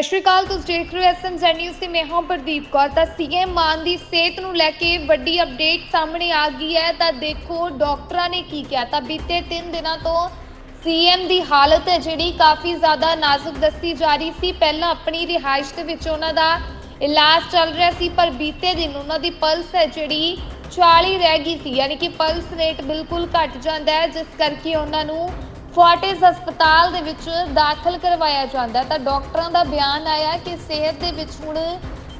ਸਤਿ ਸ਼੍ਰੀ ਅਕਾਲ ਤੁਸੀਂ ਦੇਖ ਰਹੇ ਹੋ ਐਸਐਮਜ਼ੈਡ ਨਿਊਜ਼ ਤੇ ਮੈਂ ਹਾਂ ਪ੍ਰਦੀਪ ਕੌਰ। ਤਾਂ ਸੀਐਮ ਮਾਨ ਦੀ ਸਿਹਤ ਨੂੰ ਲੈ ਕੇ ਵੱਡੀ ਅਪਡੇਟ ਸਾਹਮਣੇ ਆ ਗਈ ਹੈ। ਤਾਂ ਦੇਖੋ, ਡਾਕਟਰਾਂ ਨੇ ਕੀ ਕਿਹਾ? ਤਾਂ ਬੀਤੇ 3 ਦਿਨਾਂ ਤੋਂ ਸੀਐਮ ਦੀ ਹਾਲਤ ਹੈ ਜਿਹੜੀ ਕਾਫੀ ਜ਼ਿਆਦਾ ਨਾਜ਼ੁਕ ਦੱਸੀ ਜਾ ਰਹੀ ਸੀ। ਪਹਿਲਾਂ ਆਪਣੀ ਰਿਹਾਇਸ਼ ਦੇ ਵਿੱਚ ਉਹਨਾਂ ਦਾ ਇਲਾਜ ਚੱਲ ਰਿਹਾ ਸੀ, ਪਰ ਬੀਤੇ ਦਿਨ ਉਹਨਾਂ ਦੀ ਪਲਸ ਹੈ ਜਿਹੜੀ 40 ਰਹਿ ਗਈ ਸੀ। ਯਾਨੀ ਕਿ ਪਲਸ ਰੇਟ ਬਿਲਕੁਲ ਘਟ ਜਾਂਦਾ ਹੈ, ਜਿਸ ਕਰਕੇ ਉਹਨਾਂ ਨੂੰ ਫੋਰਟਿਸ ਹਸਪਤਾਲ ਦੇ ਵਿੱਚ ਦਾਖਲ ਕਰਵਾਇਆ ਜਾਂਦਾ ਤਾਂ ਡਾਕਟਰਾਂ ਦਾ ਬਿਆਨ ਆਇਆ ਕਿ ਸਿਹਤ ਦੇ ਵਿੱਚ ਹੁਣ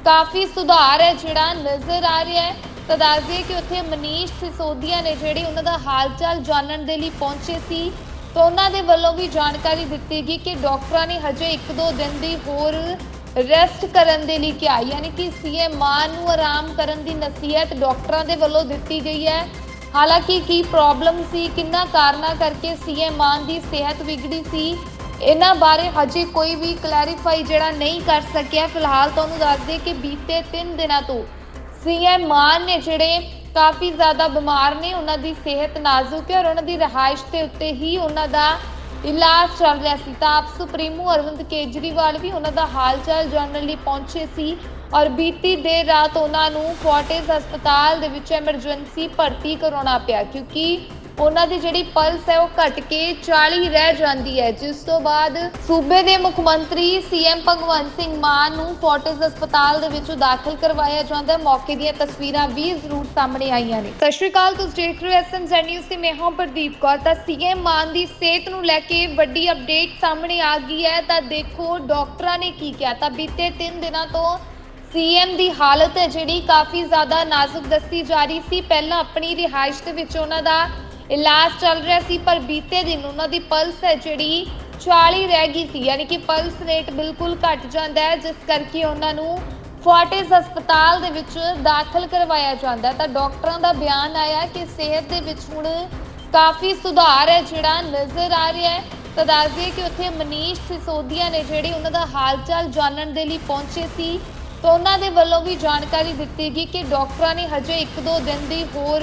ਕਾਫੀ ਸੁਧਾਰ ਹੈ, ਜਿਹੜਾ ਨਜ਼ਰ ਆ ਰਿਹਾ ਹੈ। ਤਾਂ ਦੱਸ ਦਈਏ ਕਿ ਉੱਥੇ ਮਨੀਸ਼ ਸਿਸੋਦੀਆ ਨੇ ਜਿਹੜੇ ਉਹਨਾਂ ਦਾ ਹਾਲਚਾਲ ਜਾਣਨ ਦੇ ਲਈ ਪਹੁੰਚੇ ਸੀ, ਤਾਂ ਉਹਨਾਂ ਦੇ ਵੱਲੋਂ ਵੀ ਜਾਣਕਾਰੀ ਦਿੱਤੀ ਗਈ ਕਿ ਡਾਕਟਰਾਂ ਨੇ ਹਜੇ 1-2 ਦਿਨ ਦੀ ਹੋਰ ਰੈਸਟ ਕਰਨ ਦੇ ਲਈ ਕਿਹਾ। ਯਾਨੀ ਕਿ ਸੀਐਮ ਮਾਨ ਨੂੰ ਆਰਾਮ ਕਰਨ ਦੀ ਨਸੀਹਤ ਡਾਕਟਰਾਂ ਦੇ ਵੱਲੋਂ ਦਿੱਤੀ ਗਈ ਹੈ। ਹਾਲਾਂਕਿ ਕੀ ਪ੍ਰੋਬਲਮ ਸੀ, ਕਿੰਨਾ ਕਾਰਨਾਂ ਕਰਕੇ ਸੀਐਮ ਮਾਨ ਦੀ ਸਿਹਤ ਵਿਗੜੀ ਸੀ, ਇਹਨਾਂ ਬਾਰੇ ਹਜੇ ਕੋਈ ਵੀ ਕਲੈਰੀਫਾਈ ਜਿਹੜਾ ਨਹੀਂ ਕਰ ਸਕਿਆ। ਫਿਲਹਾਲ ਤੁਹਾਨੂੰ ਦੱਸ ਦੇ ਕਿ ਬੀਤੇ 3 ਦਿਨਾਂ ਤੋਂ ਸੀਐਮ ਮਾਨ ਨੇ ਜਿਹੜੇ ਕਾਫੀ ਜ਼ਿਆਦਾ ਬਿਮਾਰ ਨੇ, ਉਹਨਾਂ ਦੀ ਸਿਹਤ ਨਾਜ਼ੁਕ ਹੈ ਔਰ ਉਹਨਾਂ ਦੀ ਰਹਾਇਸ਼ ਦੇ ਉੱਤੇ ਹੀ ਉਹਨਾਂ ਦਾ ਇਲਾਜ ਚੱਲ ਰਿਹਾ ਸੀ। ਤਾਂ ਆਪ ਸੁਪਰੀਮੋ ਅਰਵਿੰਦ ਕੇਜਰੀਵਾਲ ਵੀ ਉਹਨਾਂ ਦਾ ਹਾਲ ਚਾਲ ਜਾਣਨ ਲਈ ਪਹੁੰਚੇ ਸੀ। ਔਰ ਬੀਤੀ ਦੇਰ ਰਾਤ ਉਹਨਾਂ ਨੂੰ ਫੋਰਟਿਸ ਹਸਪਤਾਲ ਦੇ ਵਿੱਚ ਐਮਰਜੈਂਸੀ ਭਰਤੀ ਕਰਾਉਣਾ ਪਿਆ, ਕਿਉਂਕਿ ਉਹਨਾਂ ਦੀ ਜਿਹੜੀ ਪਲਸ ਹੈ ਉਹ ਘਟ ਕੇ 40 ਰਹਿ ਜਾਂਦੀ ਹੈ। ਜਿਸ ਤੋਂ ਬਾਅਦ ਸੂਬੇ ਦੇ ਮੁੱਖ ਮੰਤਰੀ ਸੀਐਮ ਭਗਵੰਤ ਸਿੰਘ ਮਾਨ ਨੂੰ ਫੋਰਟਿਸ ਹਸਪਤਾਲ ਦੇ ਵਿੱਚ ਦਾਖਲ ਕਰਵਾਇਆ ਜਾਂਦਾ ਹੈ। ਮੌਕੇ ਦੀਆਂ ਤਸਵੀਰਾਂ ਵੀ ਜ਼ਰੂਰ ਸਾਹਮਣੇ ਆਈਆਂ ਨੇ। ਸਤਿ ਸ਼੍ਰੀ ਅਕਾਲ, ਤੁਸੀਂ ਦੇਖ ਰਹੇ ਹੋ ਐਸਐਮਜ਼ੈਡ ਨਿਊਜ਼ ਤੇ ਮੈਂ ਹਾਂ ਪ੍ਰਦੀਪ ਕੌਰ। ਤਾਂ ਸੀਐਮ ਮਾਨ ਦੀ ਸਿਹਤ ਨੂੰ ਲੈ ਕੇ ਵੱਡੀ ਅਪਡੇਟ ਸਾਹਮਣੇ ਆ ਗਈ ਹੈ। ਤਾਂ ਦੇਖੋ, ਡਾਕਟਰਾਂ ਨੇ ਕੀ ਕਿਹਾ? ਤਾਂ ਬੀਤੇ 3 ਦਿਨਾਂ ਤੋਂ ਸੀਐਮ ਦੀ ਹਾਲਤ ਹੈ ਜਿਹੜੀ ਕਾਫੀ ਜ਼ਿਆਦਾ ਨਾਜ਼ੁਕ ਦੱਸੀ ਜਾ ਰਹੀ ਸੀ। ਪਹਿਲਾਂ ਆਪਣੀ ਰਿਹਾਇਸ਼ ਦੇ ਵਿੱਚ ਉਹਨਾਂ ਦਾ ਇਲਾਜ ਚੱਲ ਰਿਹਾ ਸੀ, ਪਰ ਬੀਤੇ ਦਿਨ ਉਹਨਾਂ ਦੀ ਪਲਸ ਹੈ ਜਿਹੜੀ 40 ਰਹਿ ਗਈ ਸੀ। ਯਾਨੀ ਕਿ ਪਲਸ ਰੇਟ ਬਿਲਕੁਲ ਘਟ ਜਾਂਦਾ ਹੈ, ਜਿਸ ਕਰਕੇ ਉਹਨਾਂ ਨੂੰ ਫੋਰਟਿਸ ਹਸਪਤਾਲ ਦੇ ਵਿੱਚ ਦਾਖਲ ਕਰਵਾਇਆ ਜਾਂਦਾ ਤਾਂ ਡਾਕਟਰਾਂ ਦਾ ਬਿਆਨ ਆਇਆ ਕਿ ਸਿਹਤ ਦੇ ਵਿੱਚ ਹੁਣ ਕਾਫੀ ਸੁਧਾਰ ਹੈ ਜਿਹੜਾ ਨਜ਼ਰ ਆ ਰਿਹਾ ਹੈ। ਤਾਂ ਦੱਸ ਦਈਏ ਕਿ ਉੱਥੇ ਮਨੀਸ਼ ਸਿਸੋਦੀਆ ਨੇ ਜਿਹੜੇ ਉਹਨਾਂ ਦਾ ਹਾਲਚਾਲ ਜਾਣਨ ਦੇ ਲਈ ਪਹੁੰਚੇ ਸੀ। ਤਾਂ ਉਹਨਾਂ ਦੇ ਵੱਲੋਂ ਵੀ ਜਾਣਕਾਰੀ ਦਿੱਤੀ ਗਈ ਕਿ ਡਾਕਟਰਾਂ ਨੇ ਹਜੇ 1-2 ਦਿਨ ਦੀ ਹੋਰ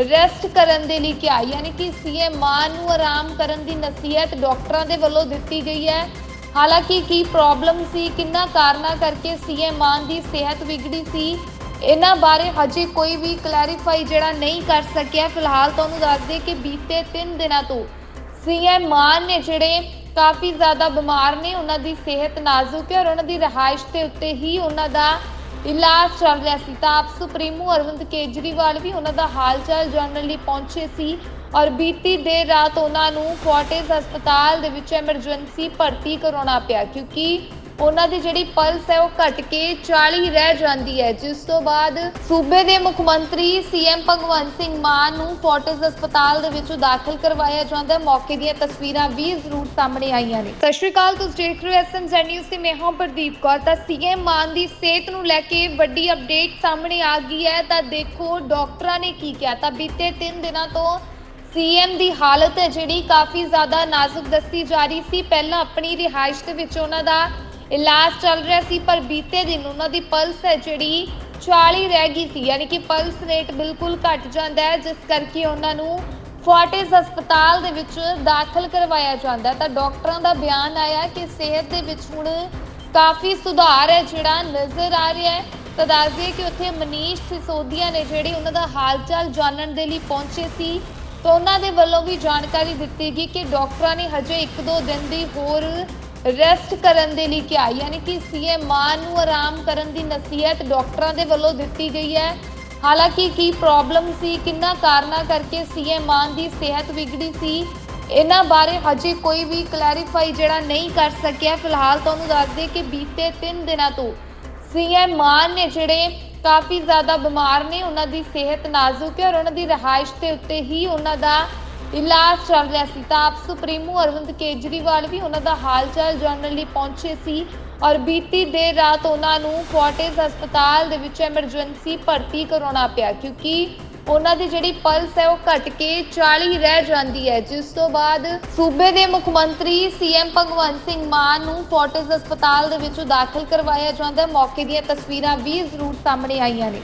ਰੈਸਟ ਕਰਨ ਦੇ ਲਈ ਕਿਹਾ, ਯਾਨੀ ਕਿ ਸੀਐਮ ਮਾਨ ਨੂੰ ਆਰਾਮ ਕਰਨ ਦੀ ਨਸੀਹਤ ਡਾਕਟਰਾਂ ਦੇ ਵੱਲੋਂ ਦਿੱਤੀ ਗਈ ਹੈ। ਹਾਲਾਂਕਿ ਕੀ ਪ੍ਰੋਬਲਮ ਸੀ, ਕਿੰਨਾ ਕਾਰਨਾਂ ਕਰਕੇ ਸੀਐਮ ਮਾਨ ਦੀ ਸਿਹਤ ਵਿਗੜੀ ਸੀ, ਇਹਨਾਂ ਬਾਰੇ ਹਜੇ ਕੋਈ ਵੀ ਕਲੈਰੀਫਾਈ ਜਿਹੜਾ ਨਹੀਂ ਕਰ ਸਕਿਆ। ਫਿਲਹਾਲ ਤੁਹਾਨੂੰ ਦੱਸ ਦੇ ਕਿ ਬੀਤੇ 3 ਦਿਨਾਂ ਤੋਂ ਸੀਐਮ ਮਾਨ ਨੇ ਜਿਹੜੇ ਕਾਫੀ ਜ਼ਿਆਦਾ ਬਿਮਾਰ ਨੇ, ਉਹਨਾਂ ਦੀ ਸਿਹਤ ਨਾਜ਼ੁਕ ਹੈ ਔਰ ਉਹਨਾਂ ਦੀ ਰਹਾਇਸ਼ ਦੇ ਉੱਤੇ ਹੀ ਉਹਨਾਂ ਦਾ ਇਲਾਜ ਚੱਲ ਰਿਹਾ ਸੀ। ਤਾਂ ਆਪ ਸੁਪਰੀਮੋ ਅਰਵਿੰਦ ਕੇਜਰੀਵਾਲ ਵੀ ਉਹਨਾਂ ਦਾ ਹਾਲ ਚਾਲ ਜਾਣਨ ਲਈ ਪਹੁੰਚੇ ਸੀ ਔਰ ਬੀਤੀ ਦੇਰ ਰਾਤ ਉਹਨਾਂ ਨੂੰ ਫੋਰਟਿਸ ਹਸਪਤਾਲ ਦੇ ਵਿੱਚ ਐਮਰਜੈਂਸੀ ਭਰਤੀ ਕਰਾਉਣਾ ਪਿਆ, ਕਿਉਂਕਿ ਉਹਨਾਂ ਦੀ ਜਿਹੜੀ ਪਲਸ ਹੈ ਉਹ ਘਟ ਕੇ 40 ਰਹਿ ਜਾਂਦੀ ਹੈ। ਜਿਸ ਤੋਂ ਬਾਅਦ ਸੂਬੇ ਦੇ ਮੁੱਖ ਮੰਤਰੀ ਸੀਐਮ ਭਗਵੰਤ ਸਿੰਘ ਮਾਨ ਨੂੰ ਫੋਰਟਿਸ ਹਸਪਤਾਲ ਦੇ ਵਿੱਚ ਦਾਖਲ ਕਰਵਾਇਆ ਜਾਂਦਾ ਮੌਕੇ ਦੀਆਂ ਤਸਵੀਰਾਂ ਵੀ ਜ਼ਰੂਰ ਸਾਹਮਣੇ ਆਈਆਂ ਨੇ। ਸਤਿ ਸ਼੍ਰੀ ਅਕਾਲ, ਤੁਸੀਂ ਦੇਖ ਰਹੇ ਹੋ ਐਸਐਮਜ਼ੈਡ ਨਿਊਜ਼ ਤੇ ਮੈਂ ਹਾਂ ਪ੍ਰਦੀਪ ਕੌਰ। ਤਾਂ ਸੀਐਮ ਮਾਨ ਦੀ ਸਿਹਤ ਨੂੰ ਲੈ ਕੇ ਵੱਡੀ ਅਪਡੇਟ ਸਾਹਮਣੇ ਆ ਗਈ ਹੈ। ਤਾਂ ਦੇਖੋ, ਡਾਕਟਰਾਂ ਨੇ ਕੀ ਕਿਹਾ? ਤਾਂ ਬੀਤੇ 3 ਦਿਨਾਂ ਤੋਂ ਸੀਐਮ ਦੀ ਹਾਲਤ ਹੈ ਜਿਹੜੀ ਕਾਫੀ ਜ਼ਿਆਦਾ ਨਾਜ਼ੁਕ ਦੱਸੀ ਜਾ ਰਹੀ ਸੀ। ਪਹਿਲਾਂ ਆਪਣੀ ਰਿਹਾਇਸ਼ ਦੇ ਵਿੱਚ ਉਹਨਾਂ ਦਾ ਇਲਾਜ ਚੱਲ ਰਿਹਾ ਸੀ, ਪਰ ਬੀਤੇ ਦਿਨ ਉਹਨਾਂ ਦੀ ਪਲਸ ਹੈ ਜਿਹੜੀ 40 ਰਹਿ ਗਈ ਸੀ, ਯਾਨੀ ਕਿ ਪਲਸ ਰੇਟ ਬਿਲਕੁਲ ਘਟ ਜਾਂਦਾ ਹੈ, ਜਿਸ ਕਰਕੇ ਉਹਨਾਂ ਨੂੰ ਫੋਰਟਿਸ ਹਸਪਤਾਲ ਦੇ ਵਿੱਚ ਦਾਖਲ ਕਰਵਾਇਆ ਜਾਂਦਾ ਤਾਂ ਡਾਕਟਰਾਂ ਦਾ ਬਿਆਨ ਆਇਆ ਕਿ ਸਿਹਤ ਦੇ ਵਿੱਚ ਹੁਣ ਕਾਫੀ ਸੁਧਾਰ ਹੈ, ਜਿਹੜਾ ਨਜ਼ਰ ਆ ਰਿਹਾ ਹੈ। ਤਾਂ ਦੱਸ ਦਈਏ ਕਿ ਉੱਥੇ ਮਨੀਸ਼ ਸਿਸੋਦੀਆ ਨੇ ਜਿਹੜੇ ਉਹਨਾਂ ਦਾ ਹਾਲਚਾਲ ਜਾਣਨ ਦੇ ਲਈ ਪਹੁੰਚੇ ਸੀ, ਤਾਂ ਉਹਨਾਂ ਦੇ ਵੱਲੋਂ ਵੀ ਜਾਣਕਾਰੀ ਦਿੱਤੀ ਗਈ ਕਿ ਡਾਕਟਰਾਂ ਨੇ ਹਜੇ 1-2 ਦਿਨ ਦੀ ਹੋਰ ਰੈਸਟ ਕਰਨ ਦੇ ਲਈ ਕਿਹਾ, ਯਾਨੀ ਕਿ ਸੀਐਮ ਮਾਨ ਨੂੰ ਆਰਾਮ ਕਰਨ ਦੀ ਨਸੀਹਤ ਡਾਕਟਰਾਂ ਦੇ ਵੱਲੋਂ ਦਿੱਤੀ ਗਈ ਹੈ। ਹਾਲਾਂਕਿ ਕੀ ਪ੍ਰੋਬਲਮ ਸੀ, ਕਿੰਨਾ ਕਾਰਨਾਂ ਕਰਕੇ ਸੀਐਮ ਮਾਨ ਦੀ ਸਿਹਤ ਵਿਗੜੀ ਸੀ, ਇਹਨਾਂ ਬਾਰੇ ਹਜੇ ਕੋਈ ਵੀ ਕਲੈਰੀਫਾਈ ਜਿਹੜਾ ਨਹੀਂ ਕਰ ਸਕਿਆ। ਫਿਲਹਾਲ ਤੁਹਾਨੂੰ ਦੱਸ ਦੇ ਕਿ ਬੀਤੇ 3 ਦਿਨਾਂ ਤੋਂ ਸੀਐਮ ਮਾਨ ਨੇ ਜਿਹੜੇ ਕਾਫੀ ਜ਼ਿਆਦਾ ਬਿਮਾਰ ਨੇ, ਉਹਨਾਂ ਦੀ ਸਿਹਤ ਨਾਜ਼ੁਕ ਹੈ ਔਰ ਉਹਨਾਂ ਦੀ ਰਹਾਇਸ਼ ਦੇ ਉੱਤੇ ਹੀ ਉਹਨਾਂ ਦਾ ਇਲਾਜ ਚੱਲ ਰਿਹਾ ਸੀ ਤਾਂ ਆਪ ਸੁਪਰੀਮੋ ਅਰਵਿੰਦ ਕੇਜਰੀਵਾਲ ਵੀ ਉਹਨਾਂ ਦਾ ਹਾਲ ਚਾਲ ਜਾਣਨ ਲਈ ਪਹੁੰਚੇ ਸੀ ਔਰ ਬੀਤੀ ਦੇਰ ਰਾਤ ਉਹਨਾਂ ਨੂੰ ਫੋਰਟਿਸ ਹਸਪਤਾਲ ਦੇ ਵਿੱਚ ਐਮਰਜੈਂਸੀ ਭਰਤੀ ਕਰਾਉਣਾ ਪਿਆ ਕਿਉਂਕਿ ਉਹਨਾਂ ਦੀ ਜਿਹੜੀ ਪਲਸ ਹੈ ਉਹ ਘਟ ਕੇ 40 ਰਹਿ ਜਾਂਦੀ ਹੈ, ਜਿਸ ਤੋਂ ਬਾਅਦ ਸੂਬੇ ਦੇ ਮੁੱਖ ਮੰਤਰੀ ਸੀਐਮ ਭਗਵੰਤ ਸਿੰਘ ਮਾਨ ਨੂੰ ਫੋਰਟਿਸ ਹਸਪਤਾਲ ਦੇ ਵਿੱਚ ਦਾਖਲ ਕਰਵਾਇਆ ਜਾਂਦਾ ਮੌਕੇ ਦੀਆਂ ਤਸਵੀਰਾਂ ਵੀ ਜ਼ਰੂਰ ਸਾਹਮਣੇ ਆਈਆਂ ਨੇ।